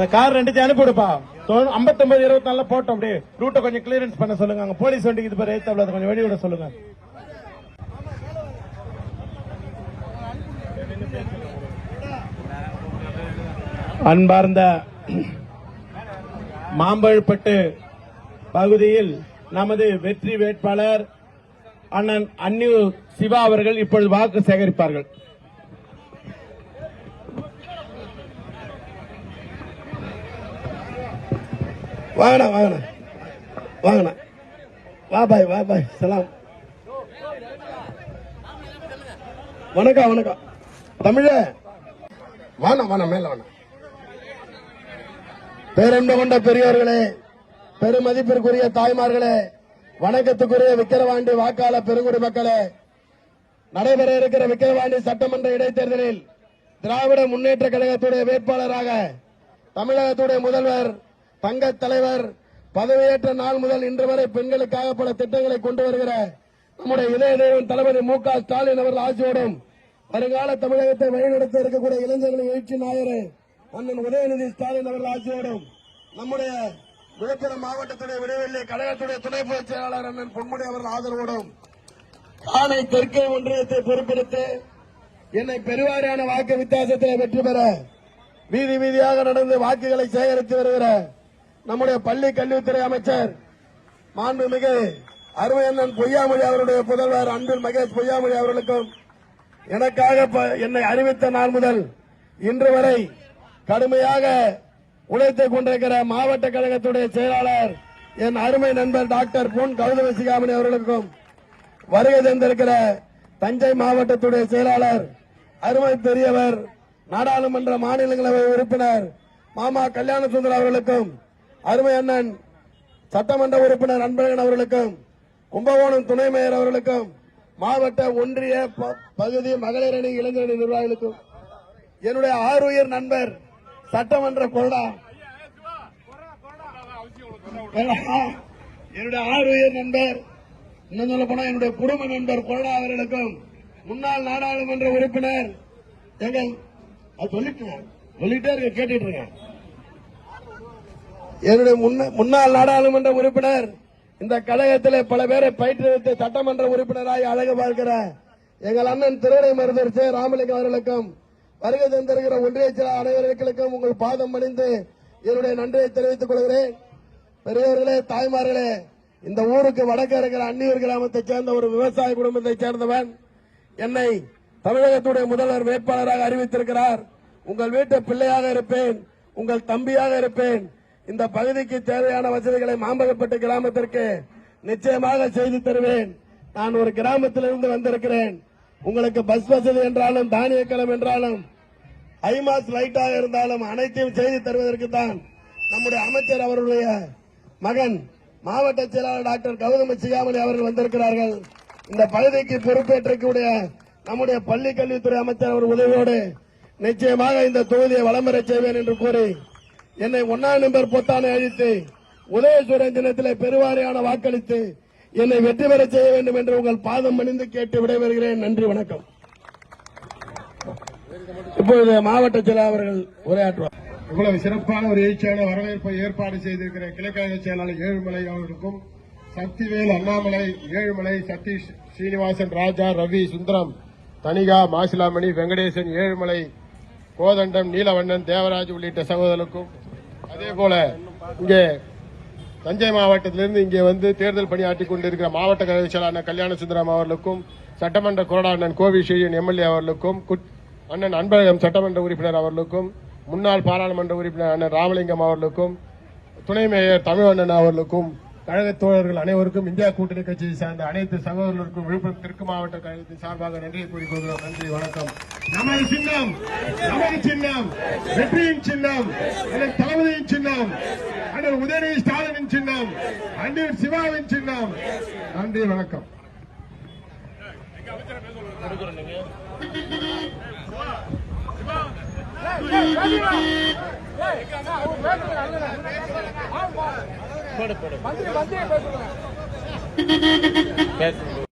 அந்த கார் ரெண்டுத்தையும் அனுப்பிவிடுப்பா. ஐம்பத்தொன்பது இருபத்தி நாலுல போட்டோம் அப்படியே ரூட்டை கொஞ்சம் கிளியரன்ஸ் பண்ண சொல்லுங்க. அங்க போலீஸ் வண்டிக்கு இது பேர் ஏத்தாப்ல அதை கொஞ்சம் வெளியிட சொல்லுங்க. அன்பார்ந்த மாம்பழப்பட்டு பகுதியில் நமது வெற்றி வேட்பாளர் அண்ணன் அன்னியூ சிவா அவர்கள் இப்பொழுது வாக்கு சேகரிப்பார்கள். வாங்கண்ணா வாங்கண்ணா. வாங்கண்ணா. வா பாய் வா பாய். சலாம். வணக்கம் வணக்கம். தமிழ. வாண்ணா வாண்ணா மேல வாண்ணா. பேரன்பு கொண்ட பெரியோர்களே பெருமதிப்பிற்குரிய தாய்மார்களே வணக்கத்துக்குரிய விக்கிரவாண்டி வாக்காளர் பெருங்குடி மக்களே நடைபெற இருக்கிற விக்கிரவாண்டி சட்டமன்ற இடைத்தேர்தலில் திராவிட முன்னேற்ற கழகத்துடைய வேட்பாளராக தமிழகத்துடைய முதல்வர் தங்க தலைவர் பதவியேற்ற நாள் முதல் இன்று வரை பெண்களுக்காக பல திட்டங்களை கொண்டு வருகிற நம்முடைய இதய தெய்வம் தளபதி மு க ஸ்டாலின் அவர்கள் ஆட்சியோடும் வருங்கால தமிழகத்தை வழிநடத்த இருக்கக்கூடிய இளைஞர்களின் எழுச்சி நாயரு அண்ணன் உதயநிதி ஸ்டாலின் அவர்கள் ஆட்சியோடும் நம்முடைய விழுப்புரம் மாவட்டத்துடைய விடுவெளி கழகத்துடைய துணை பொதுச் செயலாளர் அண்ணன் பொன்முடி அவர்கள் ஆதரவோடும் ஆணை தெற்கே ஒன்றியத்தை பொறுப்பெடுத்து என்னை பெருவாரியான வாக்கு வித்தியாசத்தில் வெற்றி பெற வீதி வீதியாக நடந்து வாக்குகளை சேகரித்து வருகிற நம்முடைய பள்ளி கல்வித்துறை அமைச்சர் மாண்புமிகு அருமையண்ணன் பொய்யாமொழி அவருடைய புதல்வர் அன்பில் மகேஷ் பொய்யாமொழி அவர்களுக்கும் எனக்காக ப- என்னை அறிவித்த நாள் முதல் இன்று வரை கடுமையாக உழைத்துக் கொண்டிருக்கிற மாவட்ட கழகத்துடைய செயலாளர் என் அருமை நண்பர் டாக்டர் பொன் கௌதம சிகாமணி அவர்களுக்கும் வருகை தந்திருக்கிற தஞ்சை மாவட்டத்துடைய செயலாளர் அருமை பெரியவர் நாடாளுமன்ற மாநிலங்களவை உறுப்பினர் மாமா கல்யாண சுந்தர் அவர்களுக்கும் அருமை அண்ணன் சட்டமன்ற உறுப்பினர் அன்பழகன் அவர்களுக்கும் கும்பகோணம் துணை மேயர் அவர்களுக்கும் மாவட்ட ஒன்றிய ப- பகுதி மகளிர் அணி இளைஞரணி நிர்வாகிகளுக்கும் என்னுடைய ஆறுயிர் நண்பர் சட்டமன்ற கொறடா. என்னுடைய ஆறுயிர் நண்பர் இன்னும் சொல்ல போனா என்னுடைய குடும்ப நண்பர் கொறடா அவர்களுக்கும் முன்னாள் நாடாளுமன்ற உறுப்பினர் எங்கள் அது சொல்லிட்டு சொல்லிட்டே இருக்க கேட்டுட்டு இருக்கேன் என்னுடைய முன்னாள் நாடாளுமன்ற உறுப்பினர் இந்த கழகத்தில் பல பேரை பயிற்றுவித்து சட்டமன்ற உறுப்பினராய் அழகு பார்க்கிற எங்கள் அண்ணன் திருடை மருதர் சே. ராமலிங்கம் அவர்களுக்கும் வருகை தந்திருக்கிற ஒன்றிய சில அனைவர்களுக்கும் உங்கள் பாதம் பணிந்து என்னுடைய நன்றியை தெரிவித்துக் கொள்கிறேன். பெரியவர்களே தாய்மார்களே இந்த ஊருக்கு வடக்கு இருக்கிற அந்நியூர் கிராமத்தைச் சேர்ந்த ஒரு விவசாய குடும்பத்தைச் சேர்ந்தவன் என்னை தமிழகத்துடைய முதல்வர் வேட்பாளராக அறிவித்திருக்கிறார். உங்கள் வீட்டு பிள்ளையாக இருப்பேன் உங்கள் தம்பியாக இருப்பேன் இந்த பகுதிக்கு தேவையான வசதிகளை மாம்பகப்பட்டு கிராமத்திற்கு நிச்சயமாக செய்து தருவேன். நான் ஒரு கிராமத்திலிருந்து வந்திருக்கிறேன். உங்களுக்கு பஸ் வசதி என்றாலும் தானிய கலம் என்றாலும் ஐமாஸ் லைட்டாக இருந்தாலும் அனைத்தையும் செய்து தருவதற்கு தான் நம்முடைய அமைச்சர் அவருடைய மகன் மாவட்ட செயலாளர் டாக்டர் கௌதம சிகாமணி அவர்கள் வந்திருக்கிறார்கள். இந்த பகுதிக்கு பொறுப்பேற்றக்கூடிய நம்முடைய பள்ளி கல்வித்துறை அமைச்சர் அவர் உதவியோடு நிச்சயமாக இந்த தொகுதியை வளம் செய்வேன் என்று கூறி என்னை ஒன்னாம் நம்பர் பொத்தானை அழித்து உதயசூரன் தினத்தில் பெருவாரியான வாக்களித்து என்னை வெற்றி பெறச் செய்ய வேண்டும் என்று உங்கள் பாதம் பணிந்து கேட்டு விடைபெறுகிறேன். நன்றி வணக்கம். இப்பொழுது மாவட்ட செயலாளர் அவர்கள் உரையாற்றுவார். இவ்வளவு சிறப்பான ஒரு எழுச்சியான வரவேற்பை ஏற்பாடு செய்திருக்கிற கிழக்கழக செயலாளர் ஏழுமலை அவர்களுக்கும் சக்திவேல் அண்ணாமலை ஏழுமலை சதீஷ் ஸ்ரீனிவாசன் ராஜா ரவி சுந்தரம் தனிகா மாசிலாமணி வெங்கடேசன் ஏழுமலை கோதண்டம் நீலவண்ணன் தேவராஜ் உள்ளிட்ட சகோதரருக்கும் அதே போல இங்கே தஞ்சை மாவட்டத்திலிருந்து இங்கே வந்து தேர்தல் பணியாற்றிக் கொண்டிருக்கிற மாவட்ட கழக செயலாளர் கல்யாண சுந்தரம் அவர்களுக்கும் சட்டமன்ற கொறடா அண்ணன் கோவி எம்எல்ஏ அவர்களுக்கும் குட்- அண்ணன் அன்பழகம் சட்டமன்ற உறுப்பினர் அவர்களுக்கும் முன்னாள் பாராளுமன்ற உறுப்பினர் அண்ணன் ராமலிங்கம் அவர்களுக்கும் துணை மேயர் தமிழண்ணன் அவர்களுக்கும் கழக தோழர்கள் அனைவருக்கும் இந்தியா கூட்டணி கட்சியை சார்ந்த அனைத்து சகோதரர்களுக்கும் விழுப்புரம் தெற்கு மாவட்ட கழகத்தின் சார்பாக நன்றியை கூறிக்கொள்கிறோம் நன்றி வணக்கம் நமது சின்னம் நமது சின்னம் வெற்றியின் சின்னம் தளபதியின் சின்னம் அண்ணன் உதயநிதி ஸ்டாலினின் சின்னம் அண்ணன் சிவாவின் சின்னம் நன்றி வணக்கம் மந்திரி மந்திரி பேசுங்க.